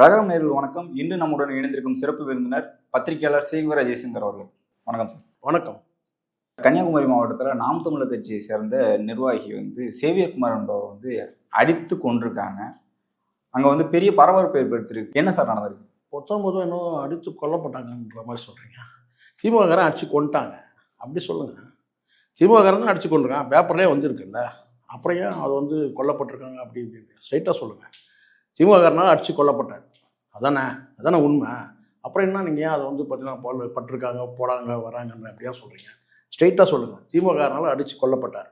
ரகரம் நேரில் வணக்கம். இன்று நம்முடன் இணைந்திருக்கும் சிறப்பு விருந்தினர் பத்திரிகையாளர் சேகுவர ஜெயசங்கர் அவர்கள். வணக்கம் சார். வணக்கம். கன்னியாகுமரி மாவட்டத்தில் நாம் தமிழர் கட்சியை சேர்ந்த நிர்வாகி வந்து சேவியர்குமார் என்பவர் வந்து அடித்து கொண்டிருக்காங்க அங்கே வந்து பெரிய பரபரப்பு ஏற்படுத்தியிருக்கு. என்ன சார் நடந்திருக்கு? பத்தொன்பது இன்னும் அடித்து கொல்லப்பட்டாங்கன்ற மாதிரி சொல்கிறீங்க திமுககாரன் அடித்து கொண்டுட்டாங்க அப்படி சொல்லுங்கள் திமுககாரன் தான் அடித்து கொண்டிருக்கான் பேப்பர்லேயே வந்திருக்குல்ல. அப்புறம் ஏன் அது வந்து கொல்லப்பட்டிருக்காங்க அப்படி இப்படி ஸ்ட்ரைட்டாக சொல்லுங்கள் திமுககாரனால் அடித்து கொல்லப்பட்டார். அதானே? அதானே உண்மை. அப்புறம் என்ன நீங்கள் ஏன் அதை வந்து பார்த்தீங்கன்னா போல் பட்டிருக்காங்க போடாங்க வராங்கன்னு அப்படியா சொல்கிறீங்க ஸ்ட்ரெயிட்டாக சொல்லுங்கள் திமுகனால அடித்து கொல்லப்பட்டார்.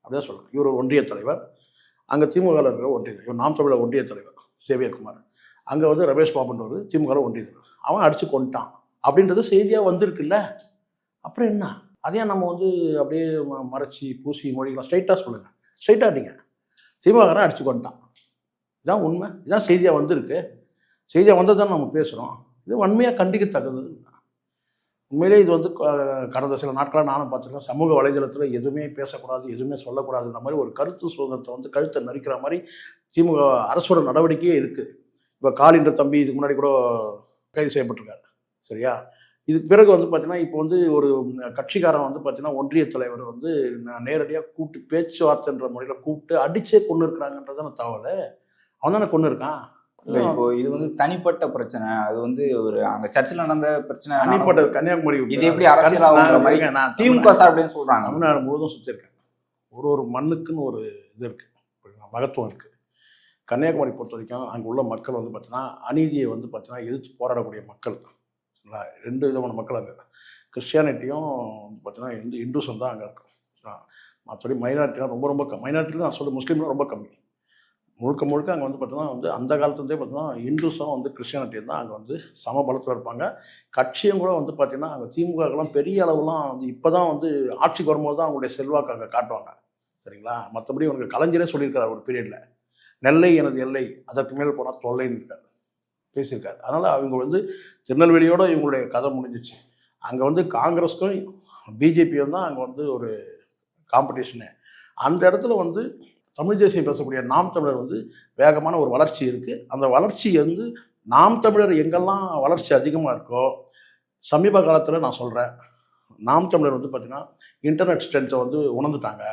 அப்படியே சொல்லுங்கள் இவர் ஒன்றிய தலைவர். அங்கே திமுகவில் இருக்கிற ஒன்றிய இவர் நாம் தமிழர் ஒன்றிய தலைவர் சேவியர்குமார் அங்கே வந்து ரமேஷ் பாபுன்றவர் திமுக ஒன்றிய தலைவர். அவன் அடித்து கொண்டுட்டான் அப்படின்றது செய்தியாக வந்திருக்குல்ல? அப்புறம் என்ன? அதையே நம்ம வந்து அப்படியே ம- மறைச்சி பூசி மொழிகளாம் ஸ்ட்ரைட்டாக சொல்லுங்கள் ஸ்ட்ரைட்டாக அடிங்க. திமுகரை அடித்து கொண்டுட்டான் இதான் உண்மை. இதான் செய்தியாக வந்திருக்கு. செய்தியாக வந்ததுதான் நம்ம பேசுகிறோம் இது வன்மையாக கண்டிக்கத்தக்கது. உண்மையிலே இது வந்து க- கடந்த சில நாட்களாக நானும் பார்த்துருக்கேன். சமூக வலைதளத்தில் எதுவுமே பேசக்கூடாது எதுவுமே சொல்லக்கூடாதுன்ற மாதிரி ஒரு கருத்து சுதந்திரத்தை வந்து கழுத்தை நரிக்கிற மாதிரி திமுக அரசோட நடவடிக்கையே இருக்குது இப்போ காலின்ற தம்பி இதுக்கு முன்னாடி கூட கைது செய்யப்பட்டிருக்காரு. சரியா? இதுக்கு பிறகு வந்து பார்த்தீங்கன்னா இப்போ வந்து ஒரு கட்சிக்காரன் வந்து பார்த்தீங்கன்னா ஒன்றிய தலைவர் வந்து நான் நேரடியாக கூப்பிட்டு பேச்சுவார்த்தைன்ற முறையில் கூப்பிட்டு அடிச்சே கொண்டு இருக்கிறாங்கன்றதான தகவலை அவன் தானே கொண்டு இருக்கான் இல்லை இப்போ இது வந்து தனிப்பட்ட பிரச்சனை. அது வந்து ஒரு அங்க சர்ச்சில் நடந்த பிரச்சனை தனிப்பட்ட கன்னியாகுமரி இது எப்படி அரசியல் ஆகுன்ற மாதிரி நான் திமுக சார் அப்படின்னு சொல்றாங்க. தமிழ்நாடு முழுவதும் சுற்றிருக்கேன் ஒரு ஒரு மண்ணுக்குன்னு ஒரு இது இருக்குது மகத்துவம் இருக்குது கன்னியாகுமரி பொறுத்த வரைக்கும் அங்கே உள்ள மக்கள் வந்து பார்த்தீங்கன்னா அநீதியை வந்து பார்த்தீங்கன்னா எதிர்த்து போராடக்கூடிய மக்கள். சரிங்களா? ரெண்டு விதமான மக்கள் அங்கே. கிறிஸ்டியானிட்டியும் பார்த்தீங்கன்னா இந்து இந்துஸும் தான் அங்கே இருக்கும்? மற்றபடி மைனாரிட்டிலாம் ரொம்ப ரொம்ப கம் மைனாரிட்டியில் நான் சொல்ல முஸ்லீம்லாம் ரொம்ப கம்மி. முழுக்க முழுக்க அங்கே வந்து பார்த்தீங்கன்னா வந்து அந்த காலத்துலேருந்தே பார்த்தீங்கன்னா இந்துஸும் வந்து கிறிஸ்டியானிட்டியும் தான் அங்கே வந்து சம பலத்தில் இருப்பாங்க. கட்சியும் கூட வந்து பார்த்திங்கன்னா அங்கே திமுகக்கெல்லாம் பெரிய அளவுலாம் வந்து இப்போ தான் வந்து ஆட்சிக்கு வரும்போது தான் அவங்களுடைய செல்வாக்கு அங்கே காட்டுவாங்க. சரிங்களா? மற்றபடி உனக்கு கலைஞரே சொல்லியிருக்காரு ஒரு பீரியடில் நெல்லை எனது எல்லை அதற்கு மேல் போனால் தொல்லைன்னு இருக்காரு. பேசியிருக்காரு. அதனால் அவங்க வந்து திருநெல்வேலியோட இவங்களுடைய கதை முடிஞ்சிச்சு. அங்கே வந்து காங்கிரஸ்க்கும் பிஜேபியும் தான் அங்கே வந்து ஒரு காம்படிஷனு அந்த இடத்துல வந்து தமிழ் தேசியம் பேசக்கூடிய நாம் தமிழர் வந்து வேகமான ஒரு வளர்ச்சி இருக்குது அந்த வளர்ச்சி வந்து நாம் தமிழர் எங்கெல்லாம் வளர்ச்சி அதிகமாக இருக்கோ சமீப காலத்தில் நான் சொல்கிறேன் நாம் தமிழர் வந்து பார்த்திங்கன்னா இன்டர்நெட் ஸ்ட்ரென்த்தை வந்து உணர்ந்துட்டாங்க.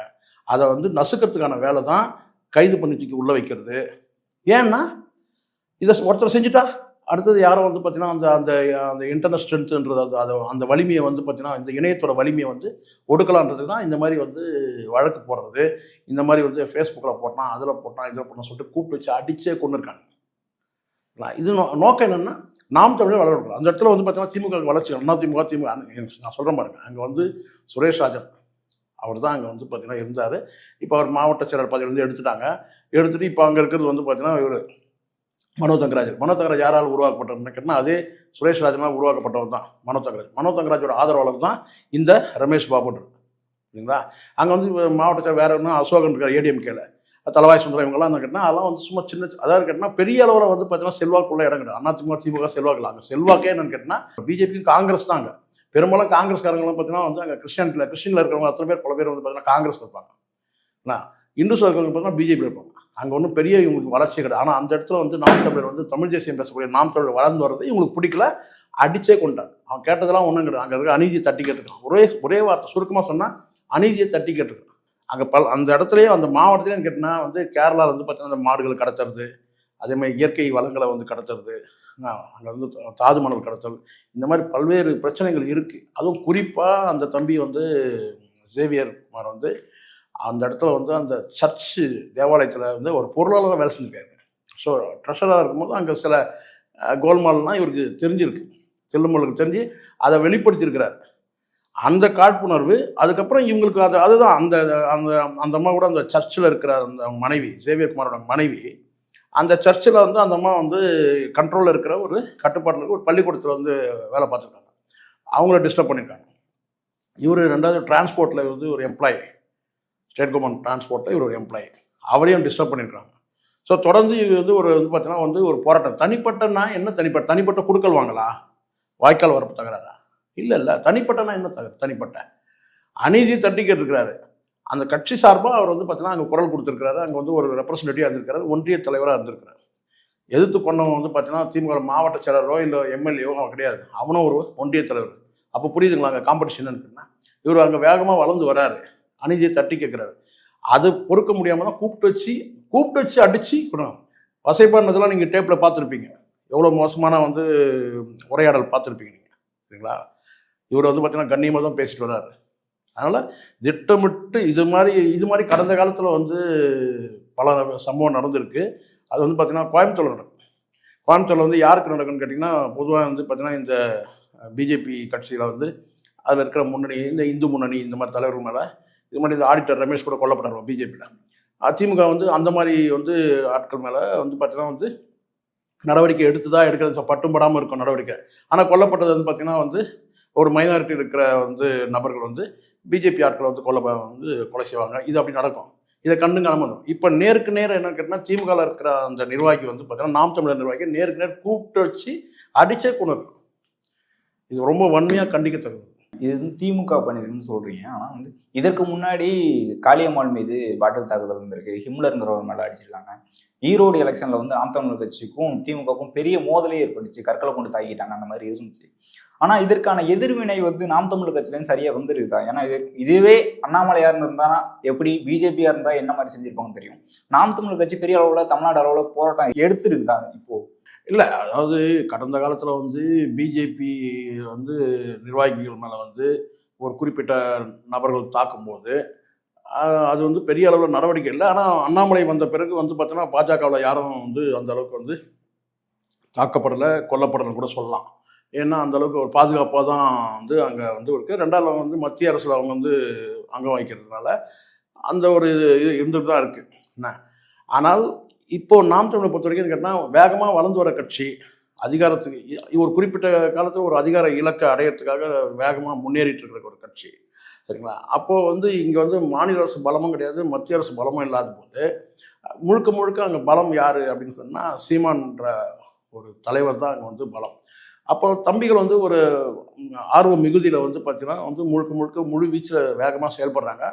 அதை வந்து நசுக்கிறதுக்கான வேலை தான் கைது பண்ணி தூக்கி உள்ளே வைக்கிறது. ஏன்னா இதை ஒருத்தர் செஞ்சுட்டா? அடுத்தது யாரோ வந்து பார்த்தீங்கன்னா அந்த அந்த அந்த இன்டர்னல் ஸ்ட்ரென்த்துன்றது அது அது அந்த வலிமையை வந்து பார்த்தீங்கன்னா இந்த இணையத்தோட வலிமையை வந்து ஒடுக்கலான்றதுக்கு தான் இந்த மாதிரி வந்து வழக்கு போடுறது. இந்த மாதிரி வந்து ஃபேஸ்புக்கில் போட்டான் அதில் போட்டான் இதில் போட்டான் சொல்லிட்டு கூப்பிட்டு வச்சு அடிச்சே கொண்டு இருக்காங்க நான் இது நோ- நோக்கம் என்னென்னா நாம் தமிழர் வளர்க்கணும் அந்த இடத்துல வந்து பார்த்தீங்கன்னா திமுக வளர்ச்சி அண்ணா திமுக திமுக நான் சொல்கிற பாருங்க. அங்கே வந்து சுரேஷ் ராஜன் அவர் தான் அங்கே வந்து பார்த்தீங்கன்னா இருந்தார். இப்போ அவர் மாவட்ட செயலர் பதவியிலேருந்து எடுத்துட்டாங்க. எடுத்துகிட்டு இப்போ அங்கே இருக்கிறது வந்து பார்த்தீங்கன்னா இவர் மனோ தங்கராஜ். மனோ தங்கராஜ் யாரால் உருவாக்கப்பட்டவர்னு கேட்டால் அதே சுரேஷ் ராஜனால் உருவாக்கப்பட்டவர் தான் மனோ தங்கராஜ். மனோ தங்கராஜோட ஆதரவாளர் தான் இந்த ரமேஷ் பாபுன்றது சரிங்களா அங்கே வந்து மாவட்டத்தில் மாவட்ட என்ன வேற ஒன்றும் அசோகன் இருக்கார் ஏடிஎம்கேல தலவாய் சுந்தரம் இவங்கெல்லாம் என்ன கேட்டால் அதெல்லாம் வந்து சும்மா சின்ன அதாவது கேட்டால் பெரிய அளவில் வந்து பார்த்தீங்கன்னா செல்வாக்குள்ள இடம் கிடையாது. அண்ணா திமுக திமுக செல்வாக்கு அங்கே செல்வாக்கே என்னன்னு கேட்டால் பிஜேபியும் காங்கிரஸ் தான் அங்கே. பெரும்பாலும் காங்கிரஸ்காரங்களும் பார்த்தீங்கன்னா வந்து அங்கே கிறிஸ்டியன்ல கிறிஸ்டின்ல இருக்கிறவங்க அத்தனை பேர் பல பேர் வந்து பார்த்தீங்கன்னா காங்கிரஸ் இருப்பாங்க இந்து இந்துஸ் பார்த்தா பிஜேபி இருப்பாங்க அங்கே ஒன்றும் பெரிய இவங்களுக்கு வளர்ச்சி கிடையாது. ஆனால் அந்த இடத்துல வந்து நாம் தமிழர் வந்து தமிழ் தேசியம் பேசக்கூடிய நாம் தமிழர் வளர்ந்து வர்றது இவங்களுக்கு பிடிக்கல. அடிச்சே கொண்டாங்க அவன் கேட்டதெல்லாம் ஒன்றும் கிடையாது. அங்கே இருக்க அநீதியை தட்டி கேட்டுருக்கான் ஒரே ஒரே வார்த்தை சுருக்கமாக சொன்னால் அநீதியை தட்டி கேட்டுருக்கான் அங்கே பல அந்த இடத்துலையே அந்த மாவட்டத்துலேயும் கேட்டினா வந்து கேரளாவில் வந்து பார்த்தீங்கன்னா அந்த மாடுகள் கடத்துறது அதே மாதிரி இயற்கை வளங்களை வந்து கடத்துறது அங்கே வந்து தா- தாது மணல் கடத்தல் இந்த மாதிரி பல்வேறு பிரச்சனைகள் இருக்குது அதுவும் குறிப்பாக அந்த தம்பி வந்து சேவியர் குமார் வந்து அந்த இடத்துல வந்து அந்த சர்ச்சு தேவாலயத்தில் வந்து ஒரு பொருளாளராக வேலை செஞ்சுருக்காரு. ஸோ ட்ரெஷராக இருக்கும்போது அங்கே சில அஹ், கோல்மால்லாம் இவருக்கு தெரிஞ்சிருக்கு. செல்லுமலுக்கு தெரிஞ்சு அதை வெளிப்படுத்தியிருக்கிறார். அந்த காழ்ப்புணர்வு அதுக்கப்புறம் இவங்களுக்கு அது அதுதான் அந்த அந்த அந்த அம்மா கூட அந்த சர்ச்சில் இருக்கிற அந்த மனைவி சேவியர் குமாரோட மனைவி அந்த சர்ச்சில் வந்து அந்த அம்மா வந்து கண்ட்ரோலில் இருக்கிற ஒரு கட்டுப்பாட்டில் இருக்கிற ஒரு பள்ளிக்கூடத்தில் வந்து வேலை பார்த்துருக்காங்க. அவங்கள டிஸ்டர்ப் பண்ணியிருக்காங்க. இவர் ரெண்டாவது டிரான்ஸ்போர்ட்டில் வந்து ஒரு எம்ப்ளாயி ஸ்டேட் கவர்மெண்ட் டிரான்ஸ்போர்ட்டில் இவர் ஒரு எம்ப்ளாயி அவரையும் டிஸ்டர்ப் பண்ணியிருக்காங்க ஸோ தொடர்ந்து இது வந்து ஒரு வந்து பார்த்தீங்கன்னா வந்து ஒரு போராட்டம். தனிப்பட்டனா என்ன தனிப்பட்ட? தனிப்பட்ட குடுக்கல் வாங்கலா? வாய்க்கால் வரப்பு தகராறா? இல்லை இல்லை. தனிப்பட்டனா என்ன தக தனிப்பட்ட? அநீதி தட்டிக்கிட்டு இருக்கிறாரு. அந்த கட்சி சார்பாக அவர் வந்து பார்த்தீங்கன்னா அங்கே குரல் கொடுத்துருக்காரு அங்கே வந்து ஒரு ரெப்ரசன்டேட்டிவாக இருந்திருக்காரு ஒன்றிய தலைவராக இருந்திருக்கிறார். எதிர்த்து கொண்டவங்க வந்து பார்த்தீங்கன்னா திமுக மாவட்ட செயலரோ இல்லை எம்எல்ஏவோ அவன் கிடையாது. அவனும் ஒரு ஒன்றிய தலைவர். அப்போ புரியுதுங்களா அங்கே காம்படிஷன் இருக்குன்னா இவர் அங்கே வேகமாக வளர்ந்து வராரு. அநீதியை தட்டி கேட்குறாரு. அது பொறுக்க முடியாமல் தான் கூப்பிட்டு வச்சு கூப்பிட்டு வச்சு அடித்து கொடுங்க வசைப்பாடுனதெல்லாம் நீங்கள் டேப்பில் பார்த்துருப்பீங்க. எவ்வளோ மோசமான வந்து உரையாடல் பார்த்துருப்பீங்க நீங்கள் சரிங்களா? இவர் வந்து பார்த்தீங்கன்னா கண்ணியமாக தான் பேசிட்டு வர்றாரு. அதனால் திட்டமிட்டு இது மாதிரி இது மாதிரி கடந்த காலத்தில் வந்து பல சம்பவம் நடந்திருக்கு. அது வந்து பார்த்திங்கன்னா கோயம்புத்தூர் நடக்கும். கோயம்புத்தூரில் வந்து யாருக்கு நடக்கும்னு கேட்டிங்கன்னா பொதுவாக வந்து பார்த்தீங்கன்னா இந்த பிஜேபி கட்சியில் வந்து அதில் இருக்கிற முன்னணி இந்த இந்து முன்னணி இந்த மாதிரி தலைவர்கள் மேலே இது மாதிரி இந்த ஆடிட்டர் ரமேஷ் கூட கொல்லப்பட்டார் பிஜேபியில் அதிமுக வந்து அந்த மாதிரி வந்து ஆட்கள் மேலே வந்து பார்த்தீங்கன்னா வந்து நடவடிக்கை எடுத்து தான் எடுக்கிறது பட்டும் படாமல் இருக்கும் நடவடிக்கை. ஆனால் கொல்லப்பட்டது வந்து பார்த்தீங்கன்னா வந்து ஒரு மைனாரிட்டி இருக்கிற வந்து நபர்கள் வந்து பிஜேபி ஆட்களை வந்து கொல்ல வந்து கொலை செய்வாங்க. இது அப்படி நடக்கும். இதை கண்டு காணாமல் இப்போ நேருக்கு நேர் என்ன கேட்டால் திமுகவில் இருக்கிற அந்த நிர்வாகி வந்து பார்த்தீங்கன்னா நாம் தமிழர் நிர்வாகி நேருக்கு நேர் கூப்பிட்டு வச்சு அடிச்சே கொண்டு இது ரொம்ப வன்மையாக கண்டிக்கத்தக்கது. இது வந்து திமுக பண்ணிருக்குன்னு சொல்றீங்க. ஆனா வந்து இதற்கு முன்னாடி காளியம்மாள் மீது பாட்டில் தாக்குதல் வந்திருக்கு ஹிம்லருங்கிறவர் மேல அடிச்சிருக்காங்க. ஈரோடு எலெக்ஷன்ல வந்து நாம் தமிழர் கட்சிக்கும் திமுகவுக்கும் பெரிய மோதலே ஏற்பட்டுச்சு. கற்களை கொண்டு தாக்கிட்டாங்க. அந்த மாதிரி இருந்துச்சு. ஆனா இதற்கான எதிர்வினை வந்து நாம் தமிழர் கட்சியிலேருந்து சரியா வந்துருக்குதா? ஏன்னா இது இதுவே அண்ணாமலையா இருந்திருந்தா எப்படி பிஜேபியா இருந்தா என்ன மாதிரி செஞ்சிருப்பாங்க தெரியும். நாம் தமிழர் கட்சி பெரிய அளவுல தமிழ்நாடு அளவுல போராட்டம் எடுத்திருக்குதா இப்போ? இல்லை அதாவது கடந்த காலத்தில் வந்து பிஜேபி வந்து நிர்வாகிகள் மேலே வந்து ஒரு குறிப்பிட்ட நபர்கள் தாக்கும்போது அது வந்து பெரிய அளவில் நடவடிக்கை இல்லை. ஆனால் அண்ணாமலை வந்த பிறகு வந்து பார்த்தோன்னா பாஜகவில் யாரும் வந்து அந்த அளவுக்கு வந்து தாக்கப்படலை கொல்லப்படலைன்னு கூட சொல்லலாம். ஏன்னா அந்த அளவுக்கு ஒரு பாதுகாப்பாக தான் வந்து அங்கே வந்து இருக்கு. ரெண்டாவது வந்து மத்திய அரசில் அவங்க வந்து அங்கம் வகிக்கிறதுனால அந்த ஒரு இது இது இருந்துட்டு தான் இருக்குது என்ன? ஆனால் இப்போ நாம் தமிழை பொறுத்த வரைக்கும் கேட்டால் வேகமாக வளர்ந்து வர கட்சி அதிகாரத்துக்கு ஒரு குறிப்பிட்ட காலத்தில் ஒரு அதிகார இலக்கை அடையிறதுக்காக வேகமாக முன்னேறிட்டு இருக்கிற ஒரு கட்சி. சரிங்களா? அப்போது வந்து இங்கே வந்து மாநில அரசு பலமும் கிடையாது மத்திய அரசு பலமும் இல்லாத போது முழுக்க முழுக்க அங்கே பலம் யார் அப்படின்னு சொன்னால் சீமான்ற ஒரு தலைவர் தான் அங்கே வந்து பலம். அப்போ தம்பிகள் வந்து ஒரு ஆர்வ மிகுதியில் வந்து பார்த்தீங்கன்னா வந்து முழுக்க முழுக்க முழு வீச்சில் வேகமாக செயல்படுறாங்க.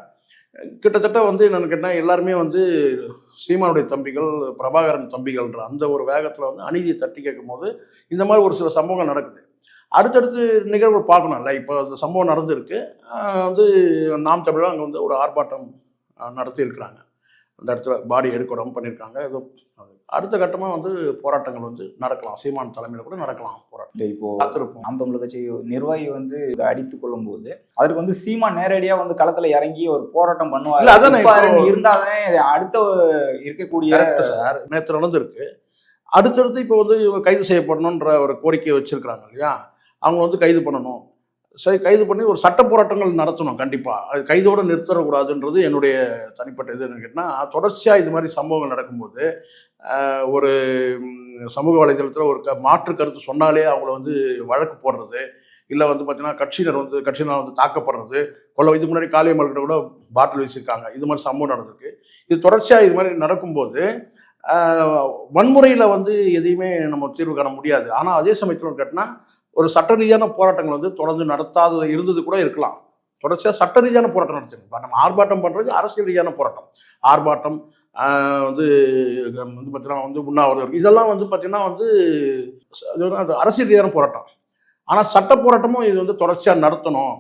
கிட்டத்தட்ட வந்து என்னென்னு கேட்டால் எல்லாருமே வந்து சீமானுடைய தம்பிகள் பிரபாகரன் தம்பிகள்ன்ற அந்த ஒரு வேகத்தில் வந்து அநீதியை தட்டி கேட்கும் போது இந்த மாதிரி ஒரு சில சம்பவங்கள் நடக்குது. அடுத்தடுத்து நிகழ்வு பார்க்கணும்ல இப்போ அந்த சம்பவம் நடந்திருக்கு. வந்து நாம் தமிழர் அங்கே வந்து ஒரு ஆர்ப்பாட்டம் நடத்தியிருக்கிறாங்க. அந்த இடத்துல பாடி எடுக்கணும் பண்ணியிருக்காங்க ஏதோ அடுத்த கட்டமாக வந்து போராட்டங்கள் வந்து நடக்கலாம். சீமான் தலைமையில் கூட நடக்கலாம் போராட்டம். இப்போ காத்திருப்போம் நாம் தமிழர் கட்சி நிர்வாகி வந்து இதை அடித்து கொள்ளும் போது அதற்கு வந்து சீமா நேரடியா வந்து களத்துல இறங்கி ஒரு போராட்டம் இல்ல, பண்ணுவாரு அதானே இது அடுத்த இருக்கக்கூடிய சார் நேற்று நடந்திருக்கு. அடுத்தடுத்து இப்போ வந்து இவங்க கைது செய்யப்படணுன்ற ஒரு கோரிக்கையை வச்சிருக்கிறாங்க இல்லையா? அவங்க வந்து கைது பண்ணணும். சரி கைது பண்ணி ஒரு சட்ட போராட்டங்கள் நடத்தணும் கண்டிப்பாக அது கைதோடு நிறுத்தக்கூடாதுன்றது என்னுடைய தனிப்பட்ட இது கேட்டால் தொடர்ச்சியாக இது மாதிரி சம்பவங்கள் நடக்கும்போது ஒரு சமூக வலைதளத்தில் ஒரு க மாற்று கருத்து சொன்னாலே அவங்கள வந்து வழக்கு போடுறது இல்லை வந்து பார்த்தீங்கன்னா கட்சியினர் வந்து கட்சியினர் வந்து தாக்கப்படுறது கொள்ள இதுக்கு முன்னாடி காளியம்மாள் கிட்ட கூட பாட்டில் வீசியிருக்காங்க இது மாதிரி சம்பவம் நடந்திருக்கு. இது தொடர்ச்சியாக இது மாதிரி நடக்கும்போது வன்முறையில் வந்து எதையுமே நம்ம தீர்வு காண முடியாது. ஆனால் அதே சமயத்தில் கேட்டினா ஒரு சட்ட ரீதியான போராட்டங்கள் வந்து தொடர்ந்து நடத்தாத இருந்தது கூட இருக்கலாம். தொடர்ச்சியாக சட்ட ரீதியான போராட்டம் நடத்துங்க நம்ம ஆர்ப்பாட்டம் பண்ணுறது அரசியல் ரீதியான போராட்டம். ஆர்ப்பாட்டம் வந்து வந்து பார்த்தீங்கன்னா வந்து உண்ணாவிரதம் இதெல்லாம் வந்து பார்த்தீங்கன்னா வந்து அரசியல் ரீதியான போராட்டம். ஆனால் சட்ட போராட்டமும் இது வந்து தொடர்ச்சியாக நடத்தணும்.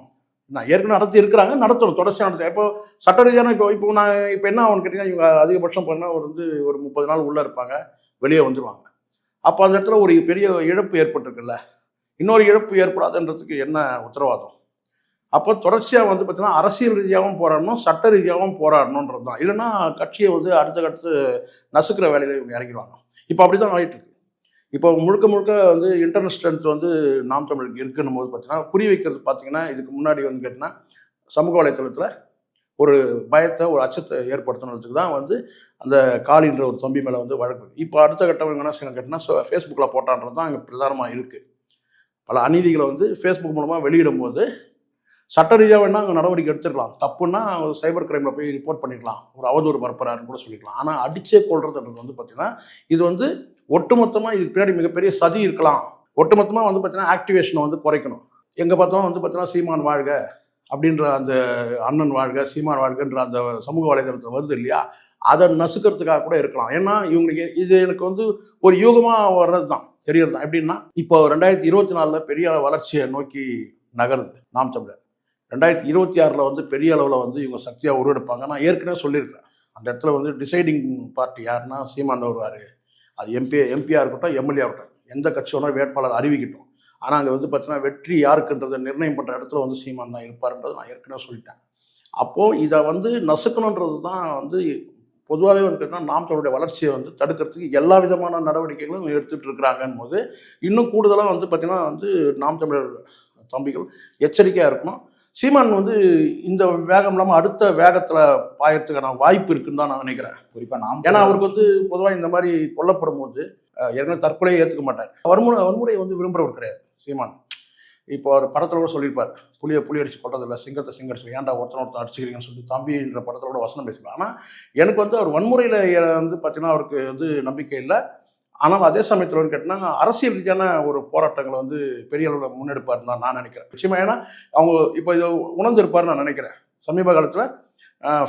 நான் ஏற்கனவே நடத்தி இருக்கிறாங்க நடத்தணும். தொடர்ச்சியாக நடத்த. இப்போ சட்ட ரீதியான இப்போ இப்போ நான் இப்போ என்ன அவனு கேட்டிங்கன்னா இவங்க அதிகபட்சம் பண்ணால் ஒரு வந்து ஒரு முப்பது நாள் உள்ளே இருப்பாங்க. வெளியே வந்துடுவாங்க அப்போ அந்த இடத்துல ஒரு பெரிய இழப்பு ஏற்பட்டிருக்குல்ல. இன்னொரு இழப்பு ஏற்படாதுன்றதுக்கு என்ன உத்தரவாதம்? அப்போ தொடர்ச்சியாக வந்து பார்த்தீங்கன்னா அரசியல் ரீதியாகவும் போராடணும் சட்ட ரீதியாகவும் போராடணுன்றது தான் இல்லைன்னா கட்சியை வந்து அடுத்த கடுத்து நசுக்கிற வேலையில் இவங்க இறங்கிடுவாங்க. இப்போ அப்படி தான் ஆகிட்டு இருக்கு இப்போ முழுக்க முழுக்க வந்து இன்டர்னல் ஸ்ட்ரென்த் வந்து நாம் தமிழுக்கு இருக்குன்னும் போது பார்த்தீங்கன்னா குறி வைக்கிறது பார்த்தீங்கன்னா இதுக்கு முன்னாடி வந்து கேட்டிங்கன்னா சமூக வலைத்தளத்தில் ஒரு பயத்தை ஒரு அச்சத்தை ஏற்படுத்தணுன்றதுக்கு தான் வந்து அந்த காளின்ற ஒரு தம்பி மேலே வந்து வழக்கு இப்போ அடுத்த கட்டம் என்ன செய்யணும் கேட்டிங்கன்னா ஃபேஸ்புக்கில் போட்டான்றது தான் அங்கே பிரதானமாக இருக்குது பல அநீதிகளை வந்து ஃபேஸ்புக் மூலமாக வெளியிடும் போது சட்ட ரீதியாக வேணால் அங்கே நடவடிக்கை எடுத்துக்கலாம். தப்புன்னா ஒரு சைபர் கிரைமில் போய் ரிப்போர்ட் பண்ணிக்கலாம். ஒரு அவதூறு பரப்புறாருன்னு கூட சொல்லிக்கலாம். ஆனால் அடிச்சே கொள்றதுன்றது வந்து பார்த்தீங்கன்னா இது வந்து ஒட்டுமொத்தமாக இதுக்கு பின்னாடி மிகப்பெரிய சதி இருக்கலாம். ஒட்டுமொத்தமாக வந்து பார்த்தீங்கன்னா ஆக்டிவேஷனை வந்து குறைக்கணும். எங்கே பார்த்தாலும் வந்து பார்த்தீங்கன்னா சீமான் வாழ்க. அப்படின்ற அந்த அண்ணன் வாழ்க சீமான் வாழ்கன்ற அந்த சமூக வலைதளத்தில் வருது இல்லையா? அதை நசுக்கிறதுக்காக கூட இருக்கலாம். ஏன்னா இவங்களுக்கு இது எனக்கு வந்து ஒரு யூகமாக வர்றது தான் தெரியறது? தான் எப்படின்னா இப்போ ரெண்டாயிரத்தி இருபத்தி நாலில் பெரிய வளர்ச்சியை நோக்கி நகருது நாம் தமிழர். ரெண்டாயிரத்தி இருபத்தி ஆறில் வந்து பெரிய அளவில் வந்து இவங்க சக்தியாக உருவெடுப்பாங்க. நான் ஏற்கனவே சொல்லியிருக்கேன் அந்த இடத்துல வந்து டிசைடிங் பார்ட்டி யாருன்னா சீமான் வருவார். அது எம்பி எம்பியாக இருக்கட்டும் எம்எல்ஏ ஆகட்டும். எந்த கட்சி வேட்பாளர் அறிவிக்கட்டும். ஆனால் அங்கே வந்து பார்த்தீங்கன்னா வெற்றி யாருக்குன்றதை நிர்ணயம் பண்ணுற இடத்துல வந்து சீமான் தான் இருப்பாருன்றது நான் ஏற்கனவே சொல்லிட்டேன். அப்போது இதை வந்து நசுக்கணுன்றது தான் வந்து பொதுவாகவே வந்து நாம் தமிழுடைய வளர்ச்சியை வந்து தடுக்கிறதுக்கு எல்லா விதமான நடவடிக்கைகளும் எடுத்துகிட்டு இருக்கிறாங்கன்னு போது இன்னும் கூடுதலாக வந்து பார்த்திங்கன்னா வந்து நாம் தமிழர் தம்பிகள் எச்சரிக்கையாக இருக்கணும். சீமான் வந்து இந்த வேகம் இல்லாமல் அடுத்த வேகத்தில் பாயறதுக்கான வாய்ப்பு இருக்குன்னு தான் நான் நினைக்கிறேன். குறிப்பா நாம் ஏன்னா அவருக்கு வந்து பொதுவாக இந்த மாதிரி கொல்லப்படும் போது ஏற்கனவே தற்கொலையை ஏற்றுக்க மாட்டார். வன்முறை வன்முறையை வந்து விரும்புகிறவர் கிடையாது. சீமான். இப்போ ஒரு படத்தில் கூட சொல்லியிருப்பார் புளியை புளி அடிச்சு கொட்டதில்லை சிங்கத்தை சிங்க அடிச்சு ஏன்டா ஒருத்தன் ஒருத்தன் அடிச்சுக்கிறீங்கன்னு சொல்லிட்டு தம்பின்ற படத்தில் கூட வசனம் பேசிப்பார் ஆனால் எனக்கு வந்து அவர் வன்முறையில் வந்து பார்த்தீங்கன்னா அவருக்கு வந்து நம்பிக்கை இல்லை. ஆனால் அதே சமயத்தில் வந்து கேட்டிங்கன்னா அரசியல் ரீதியான ஒரு போராட்டங்களை வந்து பெரிய அளவில் முன்னெடுப்பார் தான் நான் நினைக்கிறேன். நிச்சயமாக ஏன்னா அவங்க இப்போ இதை உணர்ந்திருப்பார்னு நான் நினைக்கிறேன். சமீப காலத்தில்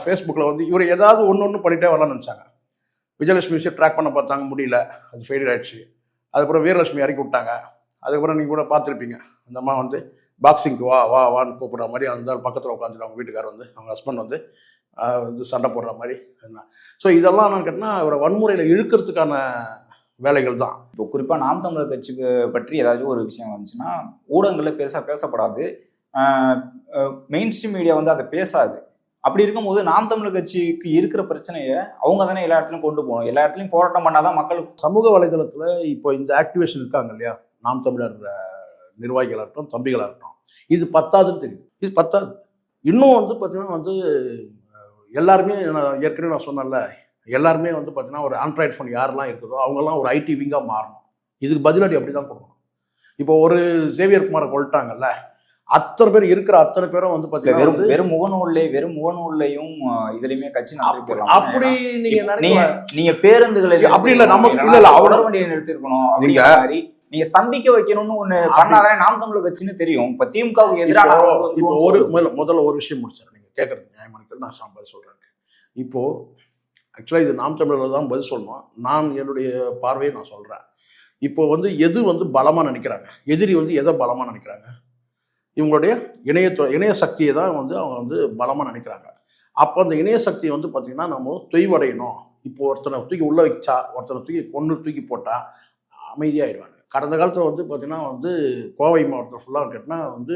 ஃபேஸ்புக்கில் வந்து இவர் ஏதாவது ஒன்று ஒன்று பண்ணிட்டே வரலாம்னு நினச்சாங்க. விஜயலட்சுமி விஷயம் ட்ராக் பண்ண பார்த்தாங்க முடியல அது ஃபெயிலியர் ஆயிடுச்சு. அதுக்கப்புறம் வீரலட்சுமி இறக்கி விட்டாங்க. அதுக்கப்புறம் நீங்கள் கூட பார்த்துருப்பீங்க. அந்த அம்மா வந்து பாக்ஸிங்க்கு வா வா வான்னு கூப்பிட்ற மாதிரி அந்த பக்கத்தில் உட்காந்துட்டு அவங்க வீட்டுக்காரர் வந்து அவங்க ஹஸ்பண்ட் வந்து வந்து சண்டை போடுற மாதிரி ஸோ இதெல்லாம் நான் கேட்டினா அவரை வன்முறையில் இழுக்கிறதுக்கான வேலைகள் தான். இப்போ குறிப்பா நாம் தமிழர் கட்சி ப- பற்றி ஏதாச்சும் ஒரு விஷயம் வந்துச்சுன்னா ஊடகங்கள்ல பெருசா பேசப்படாது. மெயின் ஸ்ட்ரீம் மீடியா வந்து அதை பேசாது. அப்படி இருக்கும்போது நாம் தமிழர் கட்சிக்கு இருக்கிற பிரச்சனையை அவங்க தானே எல்லா இடத்துலையும் கொண்டு போகணும். எல்லா இடத்துலையும் போராட்டம் பண்ணாதான் மக்களுக்கு சமூக வலைதளத்தில் இப்போ இந்த ஆக்டிவேஷன் இருக்காங்க இல்லையா? நாம் தமிழர் நிர்வாகிகளாக இருக்கட்டும் தம்பிகளாக இருக்கட்டும். இது பத்தாதுன்னு தெரியுது. இது பத்தாது. இன்னும் வந்து பார்த்தீங்கன்னா வந்து எல்லாருமே நான் ஏற்கனவே நான் சொன்னேன்ல எல்லாருமே வந்து பார்த்தீங்கன்னா ஒரு ஆண்ட்ராய்ட் ஃபோன் யாரெல்லாம் இருக்குதோ அவங்கெல்லாம் ஒரு ஐடி விங்காக மாறணும். இதுக்கு பதிலடி அப்படி தான் கொடுக்கணும். இப்போ ஒரு சேவியர் குமாரை கொள்ட்டாங்கல்ல அத்தனை பேர் இருக்கிற அத்தனை பேரும் வந்து பார்த்தீங்கன்னா வெறும் முகநூல்லே வெறும் முகநூல்லையும் இதுலயுமே கட்சி அப்படி- நீங்க நீங்க பேருந்துகளை அப்படி இல்ல, நமக்கு-. இல்ல, இல்ல, அவ்வளவு- வண்டியை நிறுத்திருக்கணும் அப்படிங்கிற மாதிரி. நீங்க ஸ்தம்பிக்க வைக்கணும்னு ஒண்ணு பண்ணாதானே நாம் தமிழர் கட்சின்னு தெரியும். இப்ப திமுகவுக்கு ஒண்ணு ஒரு. முதல்ல முதல்ல ஒரு விஷயம் முடிச்சார் நீங்க கேட்கறது நியாயமானது நான் சாம்பல் சொல்றேன். இப்போ ஆக்சுவலாக இது நாம் தமிழர்ல தான் பதில் சொல்லணும். நான் என்னுடைய பார்வையை நான் சொல்றேன். இப்போ வந்து எது வந்து பலமா நினைக்கிறாங்க? எதிரி வந்து எதை பலமா நினைக்கிறாங்க? இவங்களுடைய இணையத்துறை இணைய சக்தியை தான் வந்து அவங்க வந்து பலமா நினைக்கிறாங்க. அப்போ அந்த இணைய சக்தியை வந்து பார்த்தீங்கன்னா நம்ம தொய்வடையணும். இப்போ ஒருத்தனை தூக்கி உள்ள வச்சா ஒருத்தனை தூக்கி கொண்டு தூக்கி போட்டா அமைதியாயிடுவாங்க. கடந்த காலத்தில் வந்து பார்த்தீங்கன்னா வந்து கோவை மாவட்டத்தில் ஃபுல்லாக கேட்டினா வந்து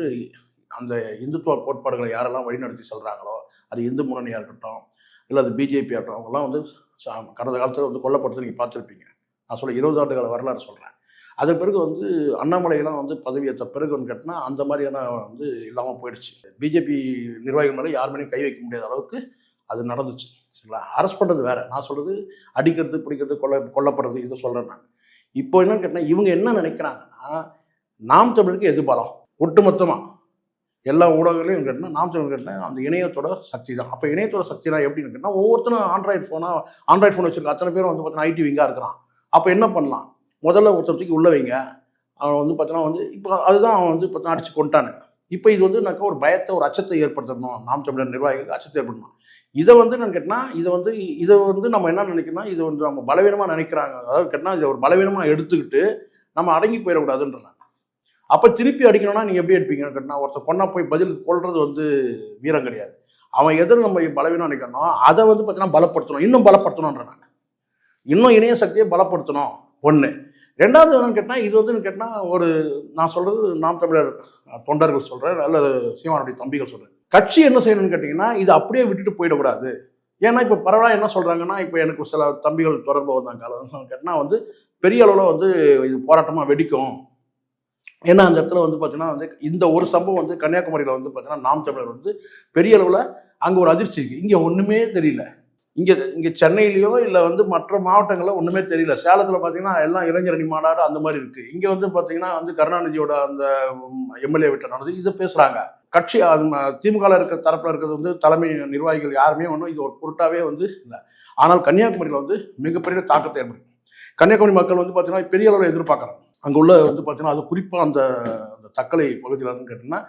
அந்த இந்துத்துவ கோட்பாடுகளை யாரெல்லாம் வழிநடத்தி செல்கிறாங்களோ அது இந்து முன்னணியாக இருக்கட்டும் இல்லை அது பிஜேபி ஆகட்டும் அவங்கெல்லாம் வந்து சா- கடந்த காலத்தில் வந்து கொல்லப்படுறது நீங்கள் பார்த்துருப்பீங்க. நான் சொல்ல இருபது ஆண்டுகள வரலாறு சொல்கிறேன் அது பிறகு வந்து அண்ணாமலையெல்லாம் வந்து பதவியேற்ற பிறகுன்னு கேட்டினா அந்த மாதிரியான வந்து இல்லாமல் போயிடுச்சு. பிஜேபி நிர்வாகிகள் மேலே யார் மேலேயும் கை வைக்க முடியாத அளவுக்கு அது நடந்துச்சு. சரிங்களா? அரெஸ்ட் பண்ணுறது வேறு. நான் சொல்கிறது அடிக்கிறது பிடிக்கிறது கொல்ல கொல்லப்படுறது இதை சொல்கிறேன் நான். இப்போ என்னன்னு கேட்டால் இவங்க என்ன நினைக்கிறாங்கன்னா நாம் தமிழுக்கு எது ஒட்டுமொத்தமாக எல்லா ஊடகங்களையும் கேட்டால் நாம் தமிழ் கேட்டால் அந்த இணையத்தோட சக்தி தான் அப்போ இணையத்தோட சக்தினா எப்படின்னு கேட்டால் ஒவ்வொருத்தரும் ஆண்ட்ராய்டு ஃபோனாக ஆண்ட்ராய்டு ஃபோன் வச்சிருக்க. அத்தனை பேரும் வந்து பார்த்தீங்கன்னா ஐடி விங்காக இருக்கிறான். அப்போ என்ன பண்ணலாம்? முதல்ல ஒருத்தருக்கு தூக்கி உள்ள வைங்க. அவன் வந்து பார்த்தீங்கன்னா வந்து இப்போ அதுதான் அவன் வந்து பார்த்தா அடிச்சு கொண்டானுங்க இப்போ இது வந்து எனக்கு ஒரு பயத்தை ஒரு அச்சத்தை ஏற்படுத்தணும். நாம் தமிழர் நிர்வாகிகளுக்கு அச்சத்தை ஏற்படுத்தணும். இதை வந்து நான் கேட்டால் இதை வந்து இதை வந்து நம்ம என்ன நினைக்கணும் இது வந்து நம்ம பலவீனமாக நினைக்கிறாங்க. அதாவது கேட்டால் இதை ஒரு பலவீனமாக எடுத்துக்கிட்டு நம்ம அடங்கி போயிடக்கூடாதுன்றாங்க அப்போ திருப்பி அடிக்கணும்னா நீங்கள் எப்படி அடிப்பீங்கன்னு கேட்டால் ஒருத்தர் பொண்ணா போய் பதில் கொள்றது வந்து வீரம் கிடையாது. அவன் எதிர் நம்ம பலவீனம் நினைக்கணும் அதை வந்து பார்த்தீங்கன்னா பலப்படுத்தணும். இன்னும் பலப்படுத்தணுன்ற நான். இன்னும் இணைய சக்தியை பலப்படுத்தணும். ஒன்று ரெண்டாவது என்னன்னு கேட்டால் இது வந்து கேட்டால் ஒரு நான் சொல்கிறது நாம் தமிழர் தொண்டர்கள் சொல்கிறேன் அல்லது சீமானுடைய தம்பிகள் சொல்கிறேன் கட்சி என்ன செய்யணும்னு கேட்டிங்கன்னா இது அப்படியே விட்டுட்டு போயிடக்கூடாது. ஏன்னா இப்போ பரவாயில்ல என்ன சொல்கிறாங்கன்னா இப்போ எனக்கு சில தம்பிகள் தொடர்பு வந்தாங்க. கேட்டால் வந்து பெரிய அளவில் வந்து இது போராட்டமாக வெடிக்கும். ஏன்னா அந்த இடத்துல வந்து பார்த்தீங்கன்னா வந்து இந்த ஒரு சம்பவம் வந்து கன்னியாகுமரியில் வந்து பார்த்தீங்கன்னா நாம் தமிழர் வந்து பெரிய அளவில் அங்கே ஒரு அதிர்ச்சி இருக்குது இங்கே ஒன்றுமே தெரியல. இங்கே இங்கே சென்னையிலையோ இல்லை வந்து மற்ற மாவட்டங்களில் ஒன்றுமே தெரியல. சேலத்தில் பார்த்தீங்கன்னா எல்லாம் இளைஞரணி மாநாடு அந்த மாதிரி இருக்குது இங்கே வந்து பார்த்தீங்கன்னா வந்து கருணாநிதியோட அந்த எம்எல்ஏ வீட்டில் நடந்தது இதை பேசுகிறாங்க கட்சி அது ம- திமுகவில் இருக்கிற தரப்பில் இருக்கிறது வந்து தலைமை நிர்வாகிகள் யாருமே ஒன்றும் இது ஒரு பொருட்டாவே வந்து இல்லை. ஆனால் கன்னியாகுமரியில் வந்து மிகப்பெரிய தாக்கத்தை ஏற்படுத்தும் கன்னியாகுமரி மக்கள் வந்து பார்த்தீங்கன்னா பெரிய அளவில் எதிர்பார்க்குறாங்க. அங்கே உள்ள வந்து பார்த்தீங்கன்னா அது குறிப்பாக அந்த தக்கலை பகுதியில் கேட்டிங்கன்னா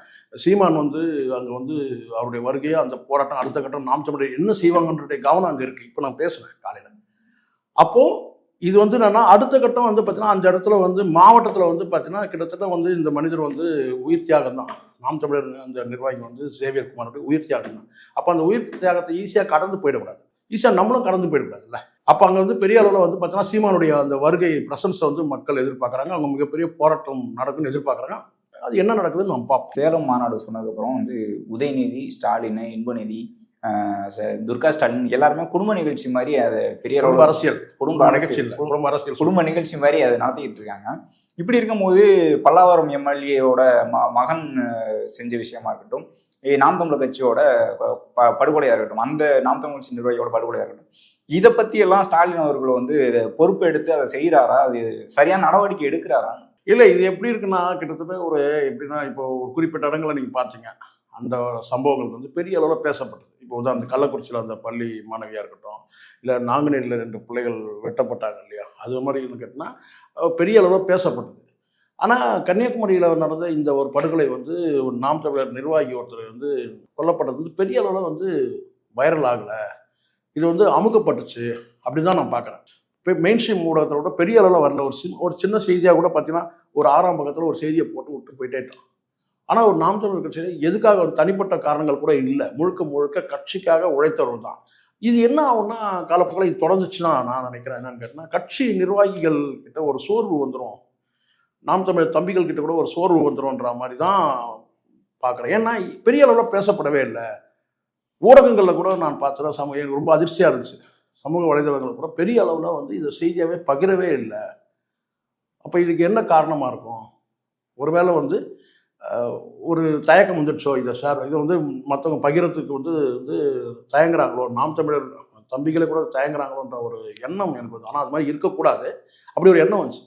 சீமான் வந்து அங்கே வந்து அவருடைய வருகையை அந்த போராட்டம் அடுத்த கட்டம் நாம் தமிழர் என்ன செய்வாங்கன்றடைய கவனம் அங்கே இருக்குது இப்போ நான் பேசுனேன் காலையில். அப்போது இது வந்து என்னன்னா அடுத்த கட்டம் வந்து பார்த்தீங்கன்னா அந்த இடத்துல வந்து மாவட்டத்தில் வந்து பார்த்தீங்கன்னா கிட்டத்தட்ட வந்து இந்த மனிதர் வந்து உயிர் தியாகம் தான். நாம் தமிழர் அந்த நிர்வாகி வந்து சேவியர் குமார் உயிர் தியாகம் தான். அப்போ அந்த உயிர் தியாகத்தை ஈஸியாக கடந்து போயிடக்கூடாது. ஈஸியாக நம்மளும் கடந்து போயிடக்கூடாதுல்ல. அப்போ அங்கே வந்து பெரிய அளவில் வந்து பார்த்தீங்கன்னா சீமானுடைய அந்த வருகை பிரசன்ஸை வந்து மக்கள் எதிர்பார்க்குறாங்க. அவங்க மிகப்பெரிய போராட்டம் நடக்கும்னு எதிர்பார்க்குறாங்க. அது என்ன நடக்குதுன்னு நம்ம பார்ப்போம். சேலம் மாநாடு சொன்னதுக்கப்புறம் வந்து உதயநிதி ஸ்டாலின் இன்பநிதி துர்கா ஸ்டாலின் எல்லாருமே குடும்ப நிகழ்ச்சி மாதிரி அதை பெரிய அளவுல அரசியல். குடும்ப அரசியல். குடும்ப அரசியல். குடும்ப நிகழ்ச்சி மாதிரி அதை நடத்திக்கிட்டு இருக்காங்க. இப்படி இருக்கும்போது பல்லாவரம் எம்எல்ஏவோட ம மகன் செஞ்ச விஷயமா இருக்கட்டும் ஏ, நாம் தமிழர் கட்சியோட ப- ப- படுகொலையா இருக்கட்டும் அந்த நாம் தமிழ் கட்சி நிர்வாகியோட படுகொலையா இருக்கட்டும் இதை பத்தி எல்லாம் ஸ்டாலின் அவர்கள் வந்து பொறுப்பு எடுத்து அதை செய்யறாரா அது சரியான நடவடிக்கை எடுக்கிறாரா? இல்லை இது எப்படி இருக்குன்னா கிட்டத்தட்ட ஒரு எப்படின்னா இப்போ ஒரு குறிப்பிட்ட இடங்களை நீங்கள் பார்த்தீங்க. அந்த சம்பவங்கள் வந்து பெரிய அளவில் பேசப்பட்டது. இப்போ உதாரணம் கள்ளக்குறிச்சியில் அந்த பள்ளி மாணவியாக இருக்கட்டும் இல்லை நாங்குநேரியில் ரெண்டு பிள்ளைகள் வெட்டப்பட்டாங்க இல்லையா? அது மாதிரி கேட்டால் பெரிய அளவில் பேசப்பட்டது. ஆனால் கன்னியாகுமரியில் நடந்த இந்த ஒரு படுகொலை வந்து ஒரு நாம் தமிழர் நிர்வாகி ஒருத்தர் வந்து கொல்லப்பட்டது வந்து பெரிய அளவில் வந்து வைரல் ஆகலை. இது வந்து அமுக்கப்பட்டுச்சு அப்படி தான் நான் பார்க்குறேன். இப்போ மெயின் ஸ்ட்ரீம் ஊடகத்தோட பெரிய அளவில் வரல. ஒரு சின் ஒரு சின்ன செய்தியாக கூட பார்த்தீங்கன்னா ஒரு ஆறாம் பக்கத்தில் ஒரு செய்தியை போட்டு விட்டு போயிட்டே ஆனால் ஒரு நாம் தமிழர் கட்சியில் எதுக்காக ஒரு தனிப்பட்ட காரணங்கள் கூட இல்லை. முழுக்க முழுக்க கட்சிக்காக உழைத்தவர்கள் தான். இது என்ன ஆகும்னா காலப்போக்கில் இது தொடர்ந்துச்சுன்னா நான் நினைக்கிறேன் என்னன்னு கேட்டால் கட்சி நிர்வாகிகள் கிட்ட ஒரு சோர்வு வந்துடும் நாம் தமிழர் தம்பிகள் கிட்ட கூட ஒரு சோர்வு வந்துடும்ன்ற மாதிரி தான் பார்க்குறேன் ஏன்னா பெரிய அளவில் பேசப்படவே இல்லை. ஊடகங்களில் கூட நான் பார்த்ததா சமயம் ரொம்ப அதிர்ச்சியாக இருந்துச்சு. சமூக வலைதளங்கள் கூட பெரிய அளவில் வந்து இதை செய்தியாகவே பகிரவே இல்லை. அப்போ இதுக்கு என்ன காரணமாக இருக்கும்? ஒருவேளை வந்து ஒரு தயக்கம் வந்துடுச்சோ? இதை ஷேர் இதை வந்து மற்றவங்க பகிரத்துக்கு வந்து வந்து தயங்குறாங்களோ? நாம் தமிழர் தம்பிகளே கூட தயங்குறாங்களோன்ற ஒரு எண்ணம் எனக்கு வந்து ஆனால் அது மாதிரி இருக்கக்கூடாது. அப்படி ஒரு எண்ணம் வந்துச்சு.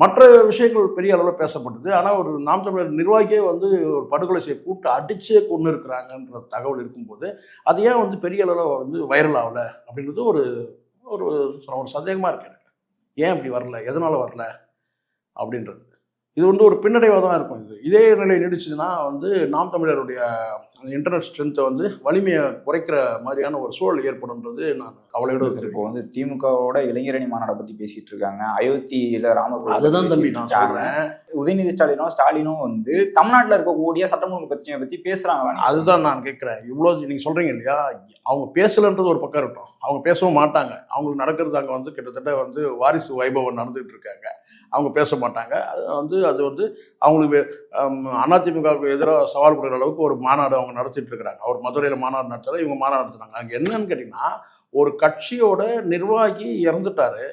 மற்ற விஷயங்கள் பெரிய அளவில் பேசப்பட்டது. ஆனால் ஒரு நாம் தமிழர் நிர்வாகியே வந்து ஒரு படுகொலை செய்ய கூட்டு அடிச்சே கொண்டு இருக்கிறாங்கன்ற தகவல் இருக்கும்போது அது ஏன் வந்து பெரிய அளவில் வந்து வைரல் ஆகலை அப்படின்றது ஒரு ஒரு ஒரு சந்தேகமாக இருக்கு எனக்கு. ஏன் அப்படி வரல? எதனால் வரல? அப்படின்றது. இது வந்து ஒரு பின்னடைவாக தான் இருக்கும் இது. இதே நிலை நீடிச்சதுன்னா வந்து நாம் தமிழருடைய அந்த இன்டர்நெட் ஸ்ட்ரென்த்தை வந்து வலிமையை குறைக்கிற மாதிரியான ஒரு சூழல் ஏற்படும்ன்றது நான் கவலையோடு இப்போ வந்து திமுகவோட இளைஞரணி மாநாடை பத்தி பேசிட்டு இருக்காங்க. அயோத்தியில கோயில் அதுதான் தம்பி நான். சொல்றேன். உதயநிதி ஸ்டாலினும் ஸ்டாலினும் வந்து தமிழ்நாட்டுல இருக்கக்கூடிய சட்டம் ஒழுங்கு பிரச்சனையை பத்தி பேசுறாங்க. அதுதான் நான் கேட்குறேன் இவ்வளோ நீங்கள் சொல்கிறீங்க இல்லையா? அவங்க பேசலைன்றது ஒரு பக்கம் இருக்கட்டும். அவங்க பேசவும் மாட்டாங்க. அவங்களுக்கு நடக்கிறது அங்கே வந்து கிட்டத்தட்ட வந்து வாரிசு வைபவம் நடந்துகிட்டு இருக்காங்க. அவங்க பேச மாட்டாங்க. அது வந்து அது வந்து அவங்களுக்கு அதிமுகவுக்கு எதிராக சவால் கொடுக்குற அளவுக்கு ஒரு மாநாடு அவங்க நடத்திட்டு இருக்கிறாங்க. அவர் மதுரையில் மாநாடு நடத்தாரு இவங்க மாநாடு நடத்துனாங்க. அங்கே என்னன்னு கேட்டிங்கன்னா ஒரு கட்சியோட நிர்வாகி இறந்துட்டாரு.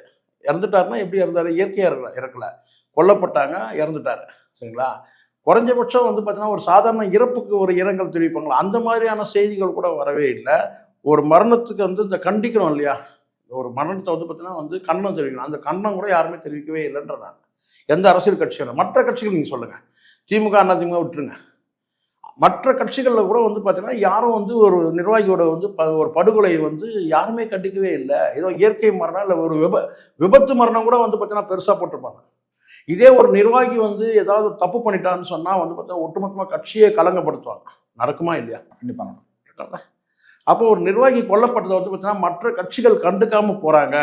இறந்துட்டாருன்னா எப்படி இறந்தாரு? இயற்கையாக இறக்கல இறக்கலை. கொல்லப்பட்டாங்க இறந்துட்டாரு. சரிங்களா? குறைஞ்சபட்சம் வந்து பார்த்தீங்கன்னா ஒரு சாதாரண இறப்புக்கு ஒரு இரங்கல் தெரிவிப்பாங்களா? அந்த மாதிரியான செய்திகள் கூட வரவே இல்லை. ஒரு மரணத்துக்கு வந்து இந்த கண்டிக்கணும் இல்லையா? ஒரு மரணத்தை வந்து பார்த்தீங்கன்னா வந்து கண்ணம் தெரிவிக்கணும். அந்த கண்ணம் கூட யாருமே தெரிவிக்கவே இல்லைன்றாங்க எந்த அரசியல் கட்சியும் மற்ற கட்சிகள் நீங்கள் சொல்லுங்கள் திமுக அதிமுக விட்டுருங்க. மற்ற கட்சிகளில் கூட வந்து பார்த்தீங்கன்னா யாரும் வந்து ஒரு நிர்வாகியோட வந்து ப ஒரு படுகொலை வந்து யாருமே கண்டிக்கவே இல்லை. ஏதோ இயற்கை மரணம் இல்லை ஒரு விப விபத்து மரணம் கூட வந்து பார்த்தீங்கன்னா பெருசாக போட்டிருப்பாங்க. இதே ஒரு நிர்வாகி வந்து ஏதாவது தப்பு பண்ணிட்டான்னு சொன்னால் வந்து பார்த்தா ஒட்டுமொத்தமாக கட்சியை கலங்கப்படுத்துவாங்க. நடக்குமா இல்லையா? இருக்காங்க அப்போ ஒரு நிர்வாகி கொல்லப்பட்டதை வந்து பார்த்தீங்கன்னா மற்ற கட்சிகள் கண்டுக்காம போறாங்க.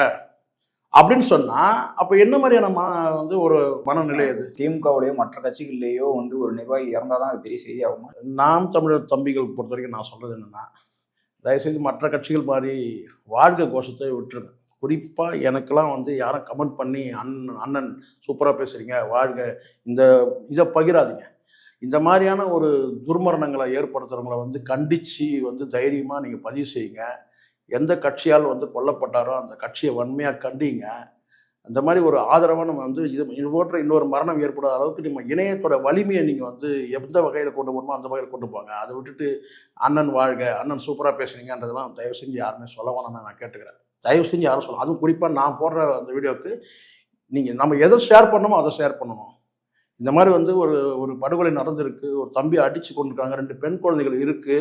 அப்படின்னு சொன்னா அப்போ என்ன மாதிரியான ம வந்து ஒரு மனநிலை அது? திமுகவுலயோ மற்ற கட்சிகள்லயோ வந்து ஒரு நிர்வாகி இறந்தாதான் அது பெரிய செய்தி ஆகுமா நாம் தமிழர் தம்பிகள் பொறுத்த வரைக்கும் நான் சொல்றது என்னன்னா தயவுசெய்து மற்ற கட்சிகள் மாதிரி வாழ்க கோஷத்தை விட்டுருங்க. குறிப்பாக எனக்கெல்லாம் வந்து யாரும் கமெண்ட் பண்ணி அண்ணன் அண்ணன் சூப்பராக பேசுறீங்க வாழ்க இந்த இதை பகிராதீங்க. இந்த மாதிரியான ஒரு துர்மரணங்களை ஏற்படுத்துறவங்கள வந்து கண்டித்து வந்து தைரியமாக நீங்கள் பதிவு செய்யுங்க. எந்த கட்சியால் வந்து கொல்லப்பட்டாரோ அந்த கட்சியை வன்மையாக கண்டிங்க. அந்த மாதிரி ஒரு ஆதரவாக நம்ம வந்து இது இது போன்ற இன்னொரு மரணம் ஏற்படாத அளவுக்கு நம்ம இணையத்தோட வலிமையை நீங்கள் வந்து எந்த வகையில் கொண்டு போகணுமோ அந்த வகையில் கொண்டு போங்க. அதை விட்டுட்டு அண்ணன் வாழ்க அண்ணன் சூப்பராக பேசுனீங்கன்றதெல்லாம் தயவு செஞ்சு யாருமே சொல்ல வேணாம்னு நான் கேட்டுக்கிறேன். தயவு செஞ்சு யாரும் சொல்லலாம் அதுவும் குறிப்பாக நான் போடுற அந்த வீடியோவுக்கு நீங்கள் நம்ம எதை ஷேர் பண்ணணுமோ அதை ஷேர் பண்ணணும். இந்த மாதிரி வந்து ஒரு ஒரு படுகொலை நடந்திருக்கு ஒரு தம்பி அடித்து கொண்டிருக்காங்க ரெண்டு பெண் குழந்தைகள் இருக்குது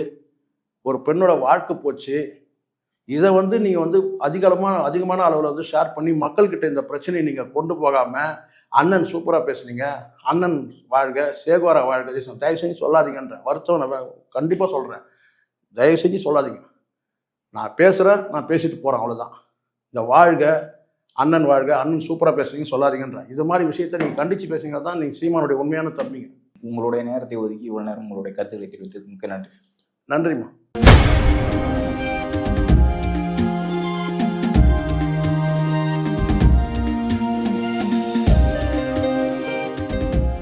ஒரு பெண்ணோட வாழ்க்கை போச்சு இதை வந்து நீங்கள் வந்து அதிகமான அதிகமான அளவில் வந்து ஷேர் பண்ணி மக்கள்கிட்ட இந்த பிரச்சனையை நீங்கள் கொண்டு போகாமல் அண்ணன் சூப்பராக பேசுனீங்க. அண்ணன் வாழ்க சேகுவாரா வாழ்க. தேசம் தயவு செஞ்சு சொல்லாதீங்கன்ற வருத்தம் நான் கண்டிப்பாக சொல்கிறேன் தயவு செஞ்சு சொல்லாதீங்க. நான் பேசுகிறேன் நான் பேசிட்டு போகிறேன் அவ்வளோதான் இந்த வாழ்க அண்ணன் வாழ்க அண்ணன் சூப்பராக பேசுறீங்க சொல்லாதீங்கன்ற. இது மாதிரி விஷயத்த நீங்கள் கண்டித்து பேசுங்க தான் நீங்கள் சீமானுடைய உண்மையான தம்பிங்க. உங்களுடைய நேரத்தை ஒதுக்கி இவ்வளவு நேரம் உங்களுடைய கருத்துக்களை தெரிவித்து மிக்க நன்றி சார். நன்றிம்மா.